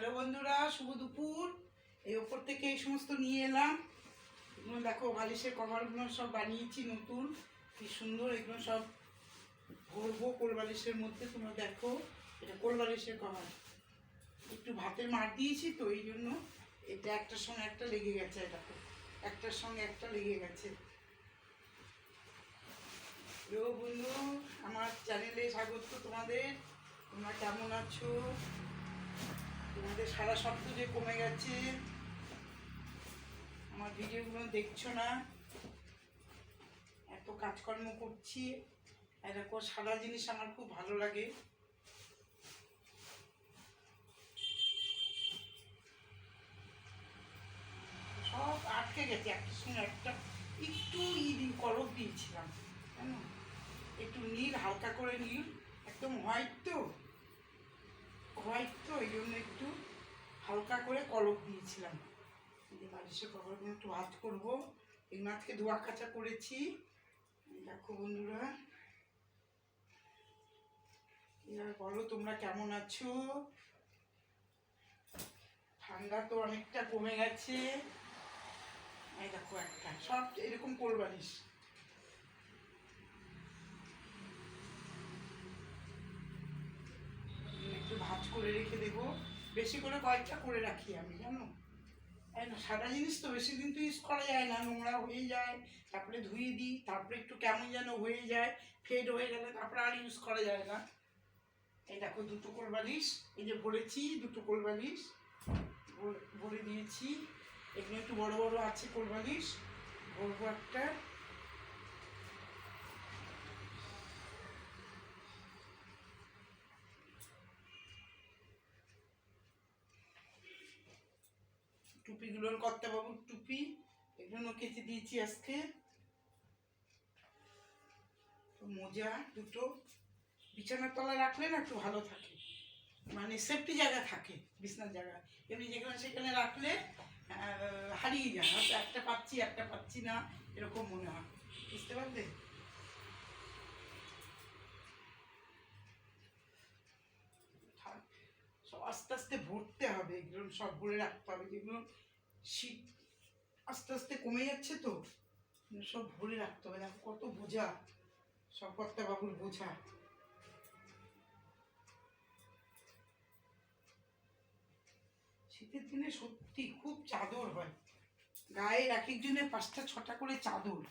Hello বন্ধুরা, শুভ দুপুর। এই ওপর থেকে এই সমস্ত নিয়ে এলাম। এগুলো দেখো, বালিশের কভারগুলো সব বানিয়েছি নতুন। কি সুন্দর, এগুলো সব ভরবো কোল বালিশের মধ্যে তোমরা দেখো, এটা কোল বালিশের কভার। একটু ভাতের মার দিয়েছি তো, এই জন্য এটা একটার সঙ্গে একটা লেগে গেছে এটা একটার সঙ্গে একটা লেগে গেছে। বন্ধু, আমার চ্যানেলে স্বাগত তোমাদের। তোমরা কেমন আছো? তোমাদের সারা শব্দ যে কমে গেছে। আমার ভিডিওগুলো দেখছ না? এত কাজকর্ম করছি। এরকম সাদা জিনিস আমার খুব ভালো লাগে। সব আটকে গেছে। একটা সময় একটা একটু ই কলক দিয়েছিলাম। একটু নীল, হালকা করে নীল, একদম হোয়াইট তো। হোয়াইট তো, এই জন্য একটু হালকা করে কলক দিয়েছিলাম। বালিশের কভারগুলো একটু হাত করব। এই মাছকে ধোয়া কাচা করেছি। দেখো বন্ধুরা। এবার বলো তোমরা কেমন আছো? ঠান্ডা তো অনেকটা কমে গেছে। দেখো একটা, সব এরকম কোলবালিশ একটু ভাজ করে রেখে দেবো। বেশি করে কয়েকটা করে রাখি আমি, জানো? সাদা জিনিস তো বেশি দিন তো ইউজ করা যায় না, নোংরা হয়ে যায়, তারপরে ধুয়ে দিই, তারপরে একটু কেমন যেন হয়ে যায় ফেড হয়ে গেলে তারপরে আর ইউজ করা যায় না। এই দেখো, দুটো কোলবালিশ, এই যে ভরেছি, দুটো কোলবালিশ, ভরে- ভরে দিয়েছি। এখানে একটু বড় বড় আছে কোলবালিশ, ভরবো একটা। টুপিগুলোর কর্তাবাবুর টুপি, এগুলো কেচে দিয়েছি আজকে। মোজা দুটো। বিছানার তলায় রাখলে না একটু ভালো থাকে। মানে সেফটি জায়গা থাকে, বিছানার জায়গা। এমনি যেখানে সেখানে রাখলে হারিয়ে যায়। হয়তো একটা পাচ্ছি একটা পাচ্ছি না, এরকম মনে হয়। বুঝতে পারলে। সব আস্তে আস্তে ভরতে এগুলো সব ভরে রাখতে হবে, যেগুলো শীত আস্তে আস্তে কমে যাচ্ছে তো সব ভরে রাখতে হবে। দেখো কত বোঝা, সব কর্তা বাবুর বোঝা। শীতের দিনে সত্যি খুব চাদর হয়। গায়ের এক একজনের পাঁচটা, ছটা করে চাদর।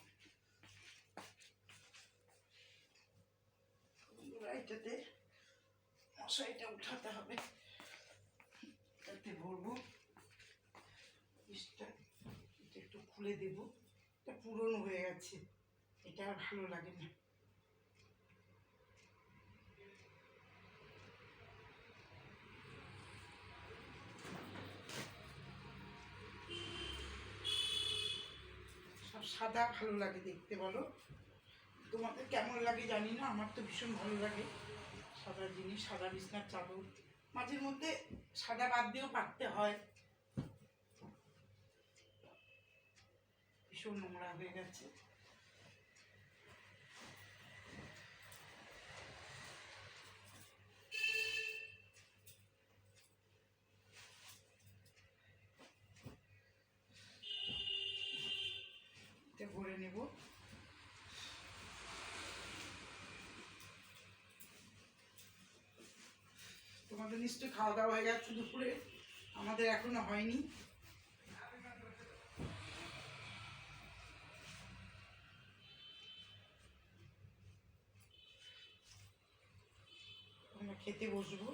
এটাতে মশারিটা উঠাতে হবে। এটাতে ভরবো। ইসটা এটা একটু খুলে দেবো। এটা পুরনো হয়ে গেছে। এটা আর ভালো লাগে না। সব সাদা ভালো লাগে দেখতে, বলো। তোমাদের কেমন লাগে জানি না, আমার তো ভীষণ ভালো লাগে। সাদা জিনিস, সাদা বিছনার চাদর। মাঝের মধ্যে সাদা বাদ দিয়েও পারতে হয়। ভীষণ নোংরা হয়ে গেছে এটা ভরে নেব তোমাদের নিশ্চয়ই খাওয়া দাওয়া হয়ে গেছে দুপুরে। আমাদের এখনও হয়নি। আমরা খেতে বসবো।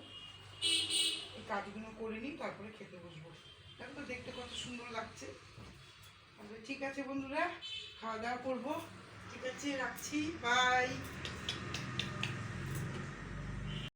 এই কাজগুলো করে নিই, তারপরে খেতে বসবো। দেখো তো দেখতে কত সুন্দর লাগছে। ঠিক আছে বন্ধুরা, খাওয়া দাওয়া করব। ঠিক আছে, রাখছি। বাই